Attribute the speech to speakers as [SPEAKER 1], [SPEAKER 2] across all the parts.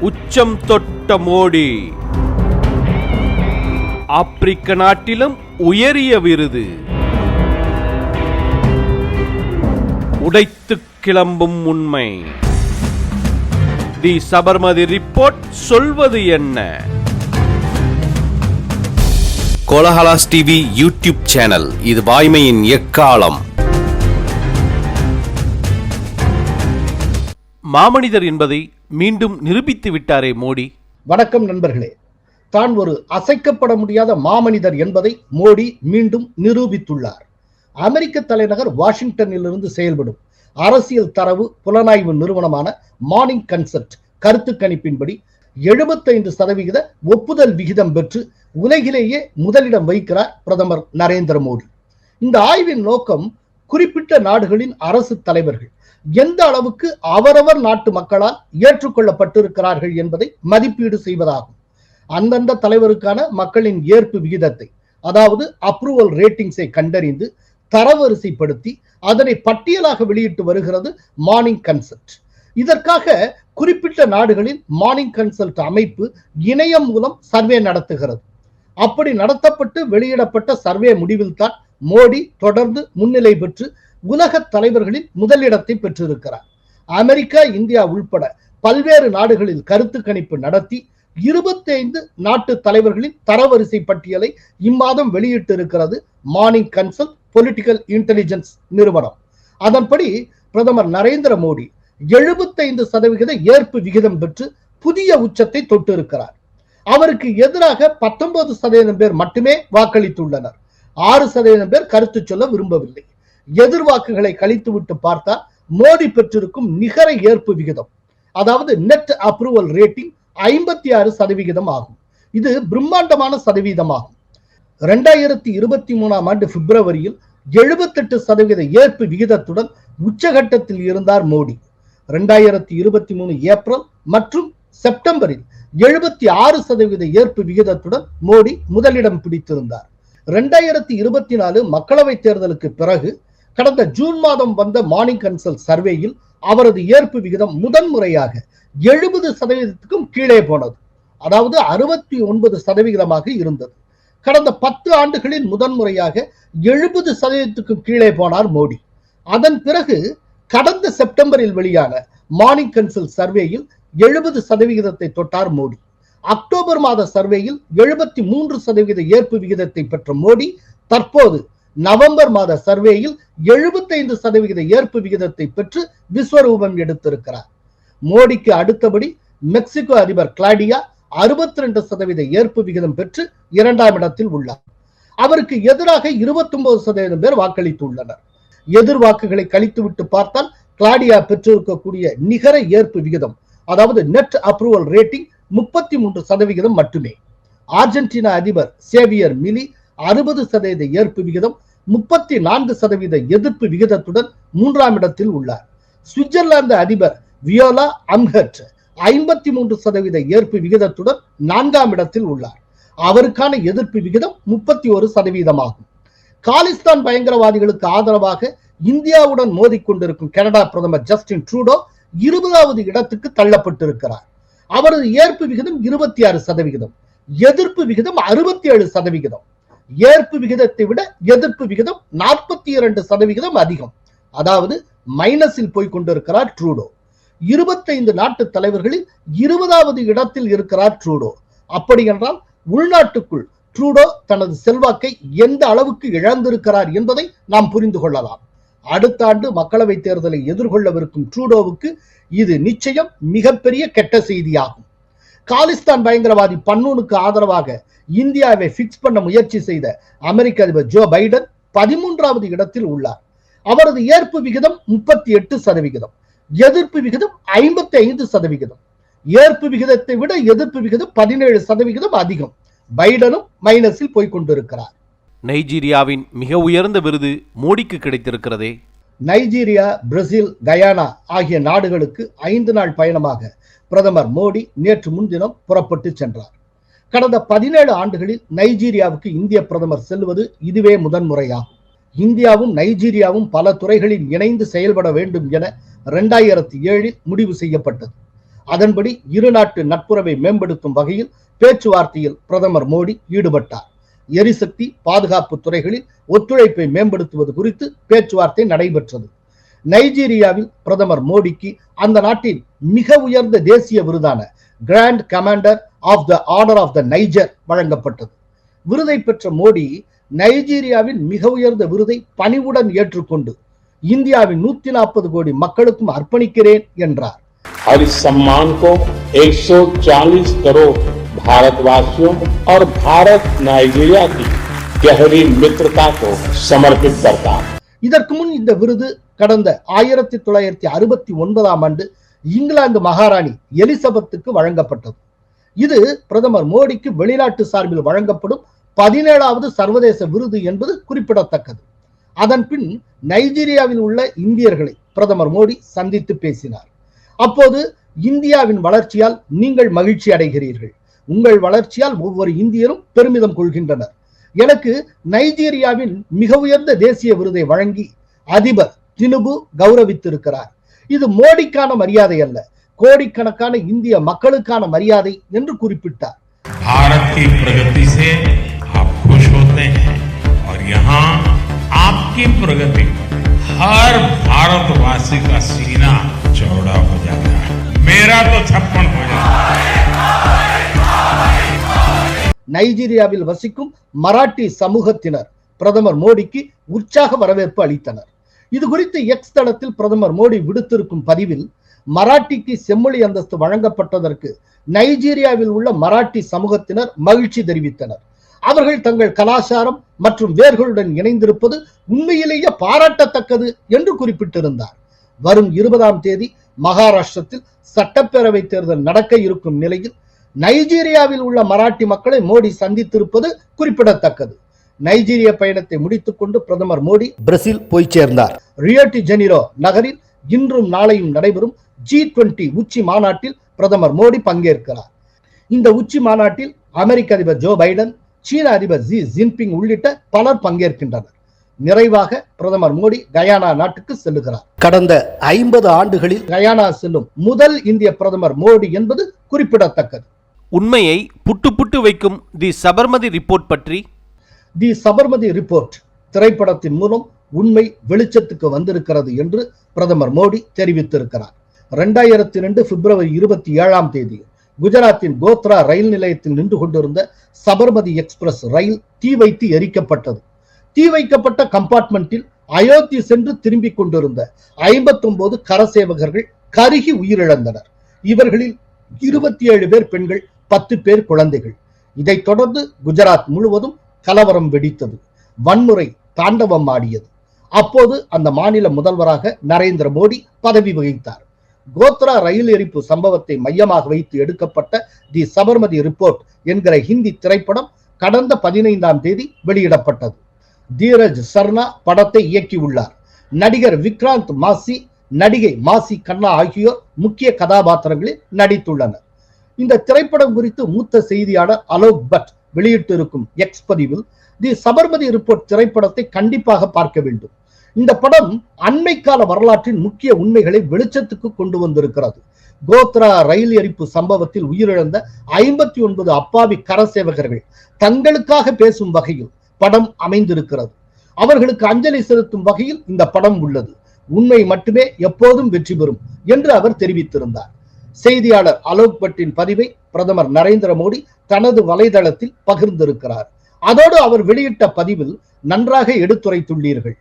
[SPEAKER 1] உச்சம் தொட்ட மோடி. ஆப்பிரிக்க நாட்டிலும் உயரிய விருது. உடைத்து கிளம்பும் உண்மை. தி சபர்மதி ரிப்போர்ட் சொல்வது என்ன?
[SPEAKER 2] கோலஹலாஸ் டிவி யூடியூப் சேனல் இது வாய்மையின் எக்காலம்.
[SPEAKER 1] மாமனிதர் என்பதை மீண்டும் நிரூபித்து விட்டாரே மோடி.
[SPEAKER 3] வணக்கம் நண்பர்களே. தான் ஒரு அசைக்கப்பட முடியாத மாமனிதர் என்பதை மோடி மீண்டும் நிரூபித்துள்ளார். அமெரிக்க தலைநகர் வாஷிங்டனிலிருந்து செயல்படும் அரசியல் தரவு புலனாய்வு நிறுவனமான மார்னிங் கன்செப்ட் கருத்து கணிப்பின்படி எழுபத்தைந்து சதவிகித ஒப்புதல் விகிதம் பெற்று உலகிலேயே முதலிடம் வைக்கிறார் பிரதமர் நரேந்திர மோடி. இந்த ஆய்வின் நோக்கம் குறிப்பிட்ட நாடுகளின் அரசு தலைவர்கள் எந்த அளவுக்கு அவரவர் நாட்டு மக்களால் ஏற்றுக்கொள்ளப்பட்டிருக்கிறார்கள் என்பதை மதிப்பீடு செய்வதாகும். அந்தந்த தலைவருக்கான மக்களின் ஏற்பு விகிதத்தை அதாவது அப்ரூவல் ரேட்டிங்ஸை கண்டறிந்து தரவரிசைப்படுத்தி அதனை பட்டியலாக வெளியிட்டு வருகிறது மார்னிங் கன்சல்ட் இதற்காக குறிப்பிட்ட நாடுகளின் மார்னிங் கன்சல்ட் அமைப்பு இணையம் மூலம் சர்வே நடத்துகிறது. அப்படி நடத்தப்பட்டு வெளியிடப்பட்ட சர்வே முடிவில் தான் மோடி தொடர்ந்து முன்னிலை பெற்று உலக தலைவர்களின் முதலிடத்தை பெற்றிருக்கிறார். அமெரிக்கா இந்தியா உள்பட பல்வேறு நாடுகளில் கருத்து கணிப்பு நடத்தி இருபத்தி ஐந்து நாட்டு தலைவர்களின் தரவரிசை பட்டியலை இம்மாதம் வெளியிட்டிருக்கிறது மார்னிங் கன்சல்ட் பொலிட்டிக்கல் இன்டெலிஜென்ஸ் நிறுவனம். அதன்படி பிரதமர் நரேந்திர மோடி எழுபத்தைந்து சதவிகித ஏற்பு விகிதம் பெற்று புதிய உச்சத்தை தொட்டிருக்கிறார். அவருக்கு எதிராக பத்தொன்பது சதவீதம் பேர் மட்டுமே வாக்களித்துள்ளனர். ஆறு சதவீதம் பேர் கருத்து சொல்ல விரும்பவில்லை. எதிர்வாக்குகளை கழித்துவிட்டு பார்த்தால் மோடி பெற்றிருக்கும் நிகர ஏற்பு விகிதம் அதாவது நெட் அப்ரூவல் ரேட்டிங் ஐம்பத்தி ஆறு சதவிகிதம் ஆகும். இது பிரம்மாண்டமான சதவீதமாகும் ரெண்டாயிரத்தி இருபத்தி மூணாம் ஆண்டு பிப்ரவரியில் எழுபத்தெட்டு சதவீத ஏற்பு விகிதத்துடன் உச்சகட்டத்தில் இருந்தார் மோடி. ரெண்டாயிரத்தி இருபத்தி மூணு ஏப்ரல் மற்றும் செப்டம்பரில் எழுபத்தி ஆறு சதவீத ஏற்பு விகிதத்துடன் மோடி முதலிடம் பிடித்திருந்தார். ரெண்டாயிரத்தி இருபத்தி நாலு மக்களவைத் தேர்தலுக்கு பிறகு கடந்த ஜூன் மாதம் வந்த மார்னிங் கன்சல்ட் சர்வேயில் அவரது ஏற்பு விகிதம் முதன்முறையாக எழுபது சதவீதத்துக்கும் கீழே போனது. அதாவது அறுபத்தி ஒன்பது சதவிகிதமாக இருந்தது. கடந்த பத்து ஆண்டுகளில் முதன்முறையாக எழுபது சதவீதத்துக்கும் கீழே போனார் மோடி. அதன் பிறகு கடந்த செப்டம்பரில் வெளியான மார்னிங் கன்சல் சர்வேயில் எழுபது சதவிகிதத்தை தொட்டார் மோடி. அக்டோபர் மாத சர்வேயில் எழுபத்தி மூன்று சதவீத ஏற்பு விகிதத்தை பெற்ற மோடி தற்போது நவம்பர் மாத சர்வேயில் எழுபத்தைந்து சதவிகித ஏற்பு விகிதத்தை பெற்று விஸ்வரூபம் எடுத்திருக்கிறார். மோடிக்கு அடுத்தபடி மெக்சிகோ அதிபர் கிளாடியா அறுபத்தி ரெண்டு சதவீத ஏற்பு விகிதம் பெற்று இரண்டாம் இடத்தில் உள்ளார். அவருக்கு எதிராக இருபத்தி ஒன்பது சதவீதம் பேர் வாக்களித்துள்ளனர். எதிர் வாக்குகளை கழித்துவிட்டு பார்த்தால் கிளாடியா பெற்றிருக்கக்கூடிய நிகர ஏற்பு விகிதம் அதாவது நெட் அப்ரூவல் ரேட்டிங் முப்பத்தி மூன்று சதவிகிதம் மட்டுமே. அர்ஜென்டினா அதிபர் சேவியர் மிலி அறுபது சதவீத ஏற்பு விகிதம் முப்பத்தி நான்கு சதவீத எதிர்ப்பு விகிதத்துடன் மூன்றாம் இடத்தில் உள்ளார். சுவிட்சர்லாந்து அதிபர் வியோலா அம்ஹெட் ஐம்பத்தி மூன்று சதவீத ஏற்பு விகிதத்துடன் நான்காம் இடத்தில் உள்ளார். அவருக்கான எதிர்ப்பு விகிதம் முப்பத்தி ஒரு சதவீதமாகும். காலிஸ்தான் பயங்கரவாதிகளுக்கு ஆதரவாக இந்தியாவுடன் மோதிக்கொண்டிருக்கும் கனடா பிரதமர் ஜஸ்டின் ட்ரூடோ இருபதாவது இடத்துக்கு தள்ளப்பட்டிருக்கிறார். அவரது ஏற்பு விகிதம் இருபத்தி ஆறு சதவிகிதம் எதிர்ப்பு விகிதம் அறுபத்தி ஏழு சதவிகிதம் ஏற்பு விகிதத்தை விட எதிர்ப்பு விகிதம் நாற்பத்தி இரண்டு சதவிகிதம் அதிகம். அதாவது மைனஸில் போய் கொண்டிருக்கிறார் ட்ரூடோ. இருபத்தைந்து நாட்டு தலைவர்களில் இருபதாவது இடத்தில் இருக்கிறார் ட்ரூடோ. அப்படி என்றால் உள்நாட்டுக்குள் ட்ரூடோ தனது செல்வாக்கை எந்த அளவுக்கு இழந்திருக்கிறார் என்பதை நாம் புரிந்து கொள்ளலாம். அடுத்த ஆண்டு மக்களவைத் தேர்தலை எதிர்கொள்ளவிருக்கும் ட்ரூடோவுக்கு இது நிச்சயம் மிகப்பெரிய கெட்ட செய்தியாகும். காலிஸ்தான் பயங்கரவாதி பன்னூனுக்கு ஆதரவாக இந்தியாவை பிக்ஸ் பண்ண முயற்சி செய்த அமெரிக்க அதிபர் ஜோ பைடன் பதிமூன்றாவது இடத்தில் உள்ளார். அவரது ஏற்பு விகிதம் முப்பத்தி எட்டு சதவிகிதம் எதிர்ப்பு விகிதம் ஐம்பத்தி ஐந்து சதவிகிதம். ஏற்பு விகிதத்தை விட எதிர்ப்பு விகிதம் பதினேழு சதவிகிதம் அதிகம். பைடனும் மைனஸில் போய் கொண்டிருக்கிறார்.
[SPEAKER 1] நைஜீரியாவின் மிக உயர்ந்த விருது மோடிக்கு கிடைத்திருக்கிறதே.
[SPEAKER 3] நைஜீரியா பிரேசில் கயானா ஆகிய நாடுகளுக்கு ஐந்து நாள் பயணமாக பிரதமர் மோடி நேற்று முன்தினம் புறப்பட்டு சென்றார். கடந்த பதினேழு ஆண்டுகளில் நைஜீரியாவுக்கு இந்திய பிரதமர் செல்வது இதுவே முதன்முறையாகும். இந்தியாவும் நைஜீரியாவும் பல துறைகளில் இணைந்து செயல்பட வேண்டும் என இரண்டாயிரத்தி ஏழில் முடிவு செய்யப்பட்டது. அதன்படி இரு நாட்டு நட்புறவை மேம்படுத்தும் வகையில் பேச்சுவார்த்தையில் பிரதமர் மோடி ஈடுபட்டார். எரிசக்தி பாதுகாப்பு துறைகளில் ஒத்துழைப்பை மேம்படுத்துவது குறித்து பேச்சுவார்த்தை நடைபெற்றது. நைஜீரியாவில் பிரதமர் மோடிக்கு அந்த நாட்டின் மிக உயர்ந்த தேசிய விருதான grand commander of the order of the Niger வழங்கப்பட்டது விருதை பெற்ற மோடி நைஜீரியாவின் மிக உயர்ந்த விருதை பணிவுடன் ஏற்றுக்கொண்டு இந்தியாவின் நூத்தி நாற்பது கோடி மக்களுக்கும் அர்ப்பணிக்கிறேன் என்றார்
[SPEAKER 4] और इस सम्मान को 140 करोड़ भारतवासियों और भारत नाइजीरिया की गहरी मित्रता को समर्पित करता हूं
[SPEAKER 3] இதற்கு முன் இந்த விருது கடந்த ஆயிரத்தி தொள்ளாயிரத்தி அறுபத்தி ஒன்பதாம் ஆண்டு இங்கிலாந்து மகாராணி எலிசபெத்துக்கு வழங்கப்பட்டது. இது பிரதமர் மோடிக்கு வெளிநாட்டு சார்பில் வழங்கப்படும் பதினேழாவது சர்வதேச விருது என்பது குறிப்பிடத்தக்கது. அதன் பின் நைஜீரியாவில் உள்ள இந்தியர்களை பிரதமர் மோடி சந்தித்து பேசினார். அப்போது இந்தியாவின் வளர்ச்சியால் நீங்கள் மகிழ்ச்சி அடைகிறீர்கள். உங்கள் வளர்ச்சியால் ஒவ்வொரு இந்தியரும் பெருமிதம் கொள்கின்றனர். எனக்கு நைஜீரியாவின் மிக உயர்ந்த தேசிய விருதை வழங்கி அதிபர் தினுபு கௌரவித்திருக்கிறார் இது மோடிக்கான மரியாதை அல்ல கோடிக்கணக்கான இந்திய மக்களுக்கான மரியாதை என்று குறிப்பிட்டார்
[SPEAKER 5] भारत की प्रगति से आप खुश होते हैं और यहाँ आपकी प्रगति पर हर भारतवासी का सीना चौड़ा हो जाता है मेरा तो छप्पन हो जाता है
[SPEAKER 3] நைஜீரியாவில் வசிக்கும் மராட்டி சமூகத்தினர் பிரதமர் மோடிக்கு உற்சாக வரவேற்பு அளித்தனர் இது குறித்து எக்ஸ் தளத்தில் பிரதமர் மோடி விடுத்திருக்கும் பதிவில் மராட்டிக்கு செம்மொழி அந்தஸ்து வழங்கப்பட்டதற்கு நைஜீரியாவில் உள்ள மராட்டி சமூகத்தினர் மகிழ்ச்சி தெரிவித்தனர். அவர்கள் தங்கள் கலாச்சாரம் மற்றும் வேர்களுடன் இணைந்திருப்பது உண்மையிலேயே பாராட்டத்தக்கது என்று குறிப்பிட்டிருந்தார். வரும் இருபதாம் தேதி மகாராஷ்டிரத்தில் சட்டப்பேரவை தேர்தல் நடக்க இருக்கும் நிலையில் நைஜீரியாவில் உள்ள மராட்டி மக்களை மோடி சந்தித்திருப்பது குறிப்பிடத்தக்கது. நைஜீரிய பயணத்தை முடித்துக் கொண்டு பிரதமர் மோடி பிரேசில் போய் சேர்ந்தார். ரியோடி ஜெனிரோ நகரில் இன்றும் நாளையும் நடைபெறும் ஜி டுவெண்டி உச்சி மாநாட்டில் பிரதமர் மோடி பங்கேற்கிறார். இந்த உச்சி மாநாட்டில் அமெரிக்க அதிபர் ஜோ பைடன் சீன அதிபர் ஜி ஜின்பிங் உள்ளிட்ட பலர் பங்கேற்கின்றனர். நிறைவாக பிரதமர் மோடி கயானா நாட்டுக்கு செல்லுகிறார். கடந்த ஐம்பது ஆண்டுகளில் கயானா செல்லும் முதல் இந்திய பிரதமர் மோடி என்பது குறிப்பிடத்தக்கது.
[SPEAKER 1] உண்மையை புட்டு புட்டு வைக்கும் தி சபர்மதி ரிப்போர்ட் பற்றி
[SPEAKER 3] தி சபர்மதி ரிப்போர்ட் திரைப்படத்தின் மூலம் உண்மை வெளிச்சத்துக்கு வந்திருக்கிறது என்று பிரதமர் மோடி தெரிவித்திருக்கிறார். இரண்டாயிரத்தி ரெண்டு பிப்ரவரி இருபத்தி ஏழாம் தேதி குஜராத்தின் கோத்ரா ரயில் நிலையத்தில் நின்று கொண்டிருந்த சபர்மதி எக்ஸ்பிரஸ் ரயில் தீ வைத்து எரிக்கப்பட்டது. தீ வைக்கப்பட்ட கம்பார்ட்மெண்டில் அயோத்தி சென்று திரும்பிக் கொண்டிருந்த ஐம்பத்தி ஒன்பது கரசேவகர்கள் கருகி உயிரிழந்தனர். இவர்களில் இருபத்தி ஏழு பேர் பெண்கள் பத்து பேர் குழந்தைகள். இதைத் தொடர்ந்து குஜராத் முழுவதும் கலவரம் வெடித்தது. வன்முறை தாண்டவம் ஆடியது. அப்போது அந்த மாநில முதல்வராக நரேந்திர மோடி பதவி வகித்தார். கோத்ரா ரயில் எரிப்பு சம்பவத்தை மையமாக வைத்து எடுக்கப்பட்ட தி சபர்மதி ரிப்போர்ட் என்கிற ஹிந்தி திரைப்படம் கடந்த பதினைந்தாம் தேதி வெளியிடப்பட்டது. தீரஜ் சர்னா படத்தை இயக்கியுள்ளார். நடிகர் விக்ராந்த் மாசி நடிகை மாசி கண்ணா ஆகியோர் முக்கிய கதாபாத்திரங்களில் நடித்துள்ளனர். இந்த திரைப்படம் குறித்து மூத்த செய்தியாளர் அலோக் பட் வெளியிட்டிருக்கும் எக்ஸ் பதிவில் தி சபர்மதி ரிப்போர்ட் திரைப்படத்தை கண்டிப்பாக பார்க்க வேண்டும். இந்த படம் அண்மை கால வரலாற்றின் முக்கிய உண்மைகளை வெளிச்சத்துக்கு கொண்டு வந்திருக்கிறது. கோத்ரா ரயில் எரிப்பு சம்பவத்தில் உயிரிழந்த ஐம்பத்தி ஒன்பது அப்பாவி கரசேவகர்கள் தங்களுக்காக பேசும் வகையில் படம் அமைந்திருக்கிறது. அவர்களுக்கு அஞ்சலி செலுத்தும் வகையில் இந்த படம் உள்ளது. உண்மை மட்டுமே எப்போதும் வெற்றி பெறும் என்று அவர் தெரிவித்திருந்தார். செய்தியாளர் அலோக் பட்டின் பதிவை பிரதமர் நரேந்திர மோடி தனது வலைதளத்தில் பகிர்ந்திருக்கிறார். அதோடு அவர் வெளியிட்ட பதிவில் நன்றாக எடுத்துரைத்துள்ளீர்கள்.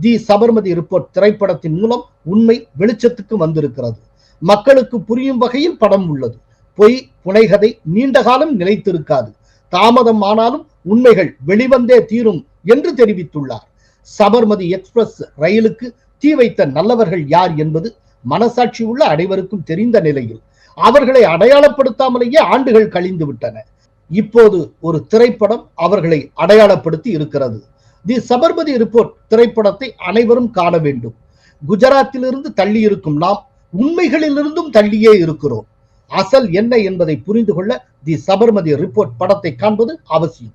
[SPEAKER 3] தி சபர்மதி ரிப்போர்ட் திரைப்படத்தின் மூலம் உண்மை வெளிச்சத்துக்கு வந்திருக்கிறது. மக்களுக்கு புரியும் வகையில் படம் உள்ளது. பொய் புனைகதை நீண்ட காலம் நிலைத்திருக்காது. தாமதம் ஆனாலும் உண்மைகள் வெளிவந்தே தீரும் என்று தெரிவித்துள்ளார். சபர்மதி எக்ஸ்பிரஸ் ரயிலுக்கு தீ வைத்த நல்லவர்கள் யார் என்பது மனசாட்சி உள்ள அனைவருக்கும் தெரிந்த நிலையில் அவர்களை அடையாளப்படுத்தாமலேயே ஆண்டுகள் கழிந்து விட்டன. இப்போது ஒரு திரைப்படம் அவர்களை அடையாளப்படுத்தி இருக்கிறது. தி சபர்மதி ரிப்போர்ட் திரைப்படத்தை அனைவரும் காண வேண்டும். குஜராத்திலிருந்து தள்ளி இருக்கும் நாம் உண்மைகளிலிருந்தும் தள்ளியே இருக்கிறோம். அசல் என்ன என்பதை புரிந்து கொள்ள தி சபர்மதி ரிப்போர்ட் படத்தை காண்பது அவசியம்.